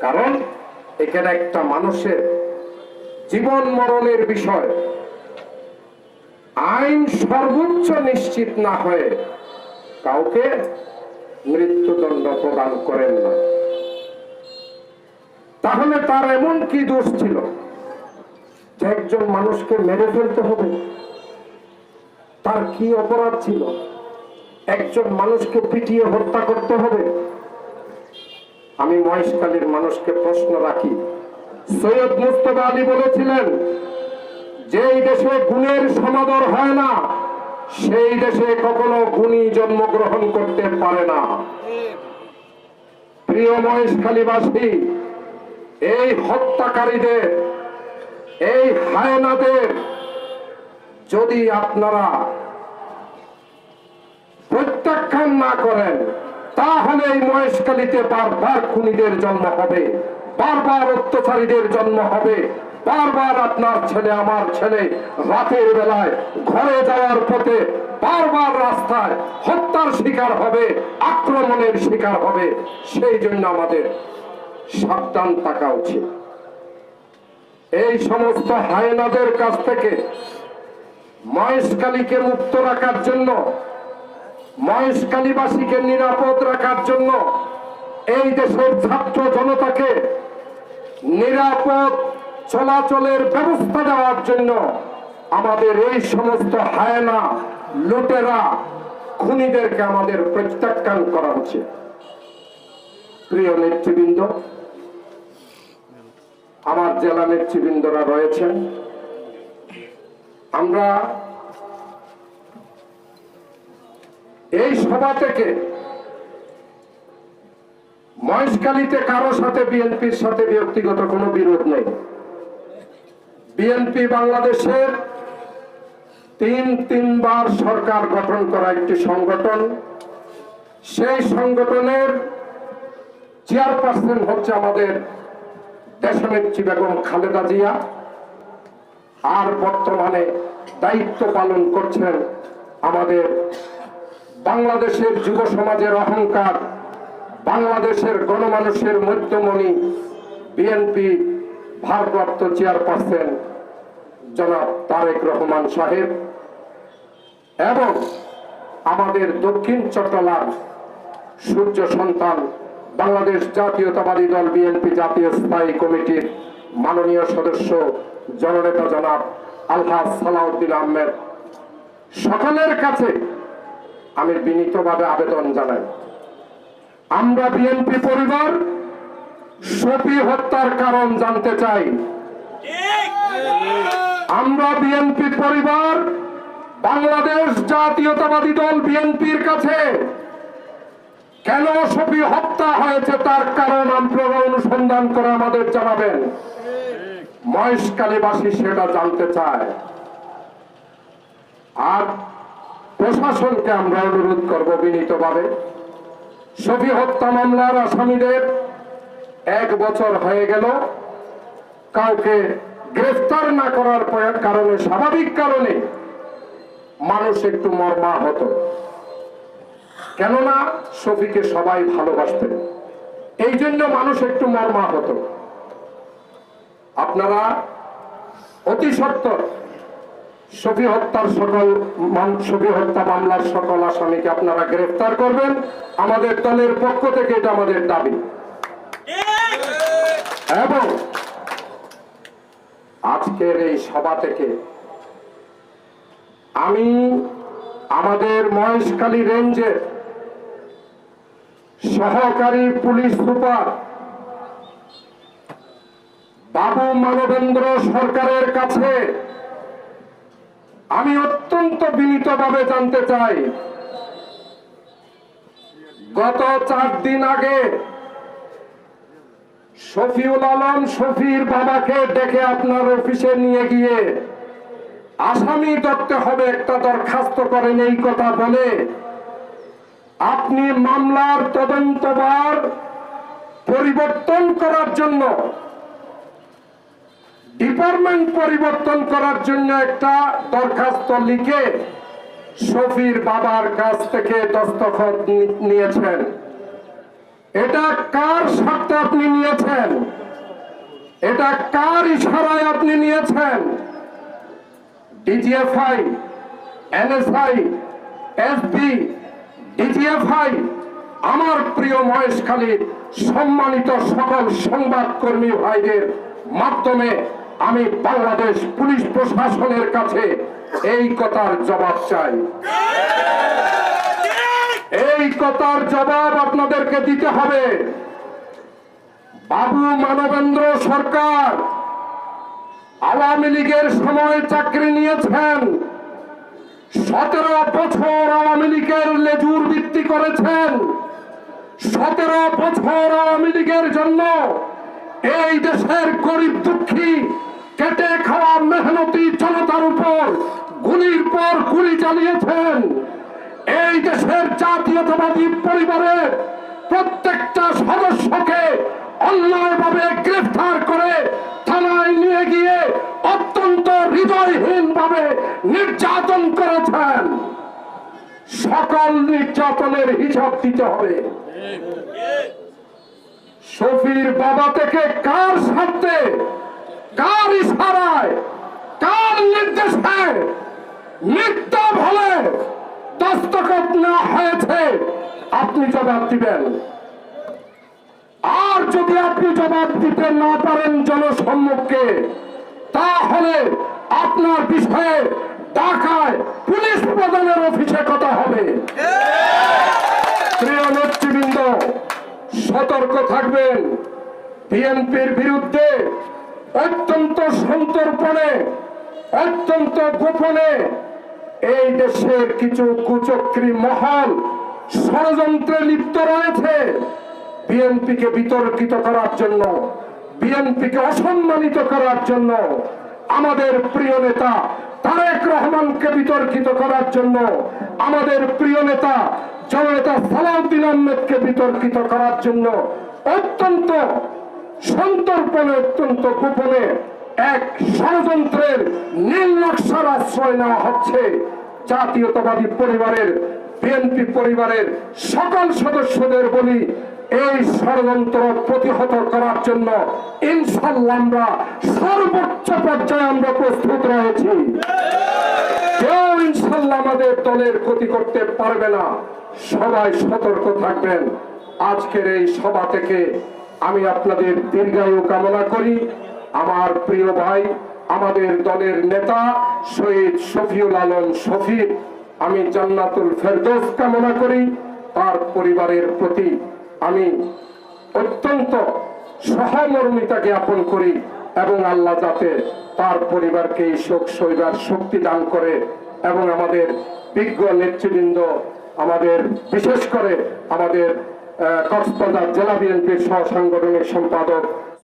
কারণ এখানে একটা মানুষের জীবন মরণের বিষয়। আইন সর্বোচ্চ নিশ্চিত না হয়ে কাউকে মৃত্যুদণ্ড প্রদান করেন না। তাহলে তার এমন কি দোষ ছিল যে একজন মানুষকে মেরে ফেলতে হবে? তার কি অপরাধ ছিল? একজন মানুষকে পিটিয়ে হত্যা করতে হবে? আমি মহেশকালীর মানুষকে প্রশ্ন রাখি। সৈয়দ মুস্তফা আলী বলেছিলেন, যেই দেশে গুণের সমাদর হয় না, সেই দেশে কখনো গুণী জন্মগ্রহণ করতে পারে না। প্রিয় মহেশখালীবাসী, এই হত্যাকারীদের, এই হায়নাদের, যদি আপনারা প্রত্যাখ্যান না করেন তাহলে এই মহেশকালীতে বারবার খুনিদের জন্ম হবে, বারবার অত্যাচারীদের জন্ম হবে, বারবার আপনার ছেলে, আমার ছেলে রাতের বেলায় ঘরে যাওয়ার পথে বারবার রাস্তায় হত্যার শিকার হবে, আক্রমণের শিকার হবে, সেই জন্য আমাদের সাবধান থাকা উচিত। এই সমস্ত হায়নাদের কাছ থেকে মহেশকালীকে মুক্ত রাখার জন্য মহেশকালীবাসীকে নিরাপদ রাখার জন্য এই দেশের ছাত্র জনতাকে নিরাপদ চলাচলের ব্যবস্থা দেওয়ার জন্য আমাদের এই সমস্ত হায়না লুটেরা, খুনিদেরকে আমাদের প্রত্যাখ্যান করা উচিত। প্রিয় নেতৃবৃন্দ, আমার জেলা নেতৃবৃন্দরা রয়েছেন। আমরা এই সভা থেকে মহেশকালীতে কারও সাথে বিএনপির সাথে ব্যক্তিগত কোনো বিরোধ নেই। বিএনপি বাংলাদেশের তিন তিনবার সরকার গঠন করা একটি সংগঠন। সেই সংগঠনের চেয়ারপারসন হচ্ছে আমাদের দেশনেত্রী বেগম খালেদা জিয়া। আর বর্তমানে দায়িত্ব পালন করছেন আমাদের বাংলাদেশের যুব সমাজের অহংকার, বাংলাদেশের গণমানুষের মধ্যমণি, বিএনপি ভারপ্রাপ্ত চেয়ারপারসন জনাব তারেক রহমান সাহেব এবং আমাদের দক্ষিণ চট্টলার সূর্য সন্তান বাংলাদেশ জাতীয়তাবাদী দল বিএনপি জাতীয় স্থায়ী কমিটির মাননীয় সদস্য, জননেতা জনাব আলহাজ সালাউদ্দিন আহমেদ। সকলের কাছে আমি বিনীতভাবে আবেদন জানাই। আমরা বিএনপি পরিবার সপি হত্যার কারণ জানতে চাই। আমরা বিএনপি পরিবার বাংলাদেশ জাতীয়তাবাদী দল বিএনপির কাছে কেন সপি হত্যা হয়েছে তার কারণ আপনারা অনুসন্ধান করে আমাদের জানাবেন। মহেশকালীবাসী সেটা জানতে চায়। আর প্রশাসনকে আমরা অনুরোধ করব বিনীতভাবে। সফি হত্যা মামলার আসামিদের এক বছর হয়ে গেল। কাউকে গ্রেফতার না করার কারণে, স্বাভাবিক কারণে মানুষ একটু মর্মাহত। কেননা সফিকে সবাই ভালোবাসতেন। এই জন্য মানুষ একটু মর্মাহত। আপনারা অতি সত্তর সফি হত্যার সকল সফি হত্যা মামলার সকল আসামিকে আপনারা গ্রেফতার করবেন। আমাদের দলের পক্ষ থেকে এটা আমাদের দাবি। এবং আজকের এই সভা থেকে আমি আমাদের মহেশখালী রেঞ্জের সহকারী পুলিশ সুপার বাবু মানবেন্দ্র সরকারের কাছে আমি অত্যন্ত বিনীতভাবে জানতে চাই, গত চার দিন আগে শফিউল আলম শফির বাবাকে ডেকে আপনার অফিসে নিয়ে গিয়ে আসামি ধরতে হবে, একটা দরখাস্ত করেন এই কথা বলে। আপনি মামলার তদন্তবার পরিবর্তন করার জন্য ডিপার্টমেন্ট পরিবর্তন করার জন্য একটা দরখাস্ত লিখে শফির বাবার কাছ থেকে দস্তখত নিয়েছেন। এটা কার স্বার্থে আপনি নিয়েছেন? এটা কার ইশারায় আপনি নিয়েছেন? ডিজিএফআই এনএসআই এসবি ডিজিএফআই আমার প্রিয় মহেশখালীর সম্মানিত সকল সংবাদ কর্মী ভাইদের মাধ্যমে আমি বাংলাদেশ পুলিশ প্রশাসনের কাছে এই কথার জবাব চাই। এই কথার জবাব আপনাদেরকে দিতে হবে। বাবু মানবেন্দ্র সরকার আওয়ামী লীগের সময় চাকরি নিয়েছেন। সতেরো বছর আওয়ামী লীগের লেজুর ভিত্তি করেছেন। সতেরো বছর আওয়ামী লীগের জন্য এই দেশের গরিব দুঃখী কেটে খাওয়া মেহনতি জনতার উপর গুলির পর গুলি চালিয়েছেন। এই দেশের জাতীয়তাবাদী পরিবারের প্রত্যেকটা সদস্যকে অন্যায়ভাবে গ্রেফতার করে থানায় নিয়ে গিয়ে অত্যন্ত হৃদয়হীন ভাবে নির্যাতন করেছেন। সকল নির্যাতনের হিসাব দিতে হবে। শফির বাবা থেকে কার সাথে কার ইশারায়? কার নির্দেশে? মৃত্যু হলে দস্তখত না হয়েছে। আপনি জবাব দিবেন। আর যদি আপনি জবাব দিতে না পারেন জনসম্মুখে, তাহলে আপনার বিষয়ে ঢাকায় পুলিশ প্রধানের অফিসে কথা হবে। প্রিয় নেতৃবৃন্দ, সতর্ক থাকবেন। বিএনপির বিরুদ্ধে অত্যন্ত সন্তর্পণে, অত্যন্ত গোপনে এই দেশের কিছু কুচক্রী মহল ষড়যন্ত্রে লিপ্ত রয়েছে। বিএনপিকে বিতর্কিত করার জন্য, বিএনপিকে অসম্মানিত করার জন্য, আমাদের প্রিয় নেতা তারেক রহমানকে বিতর্কিত করার জন্য, আমাদের প্রিয় নেতা জননেতা সালাউদ্দিন আহমেদকে বিতর্কিত করার জন্য অত্যন্ত সন্তর্পণে, অত্যন্ত গোপনে এক ষড়যন্ত্রের নীল নকশার আশ্রয় নেওয়া হচ্ছে। জাতীয়তাবাদী পরিবারের, বিএনপি পরিবারের সকল সদস্যদের বলি এই ষড়যন্ত্র প্রতিহত করার জন্য ইনশাল্লাহ আমরা সর্বোচ্চ পর্যায়ে আমরা প্রস্তুত রয়েছি। কেউ ইনশাল্লাহ আমাদের দলের ক্ষতি করতে পারবে না। সবাই সতর্ক থাকবেন। আজকের এই সভা থেকে আমি আপনাদের দীর্ঘায়ু কামনা করি। আমার প্রিয় ভাই, আমাদের দলের নেতা শহীদ শফিউল আলম শফির আমি জান্নাতুল ফেরদৌস কামনা করি। তার পরিবারের প্রতি আমি অত্যন্ত সহমর্মিতা জ্ঞাপন করি এবং আল্লাহ যাতে তার পরিবারকে এই শোক সইবার শক্তি দান করে এবং আমাদের বিজ্ঞ নেতৃবৃন্দ আমাদের, বিশেষ করে আমাদের কক্সবাজার জেলা বিএনপির সহ সাংগঠনিক সম্পাদক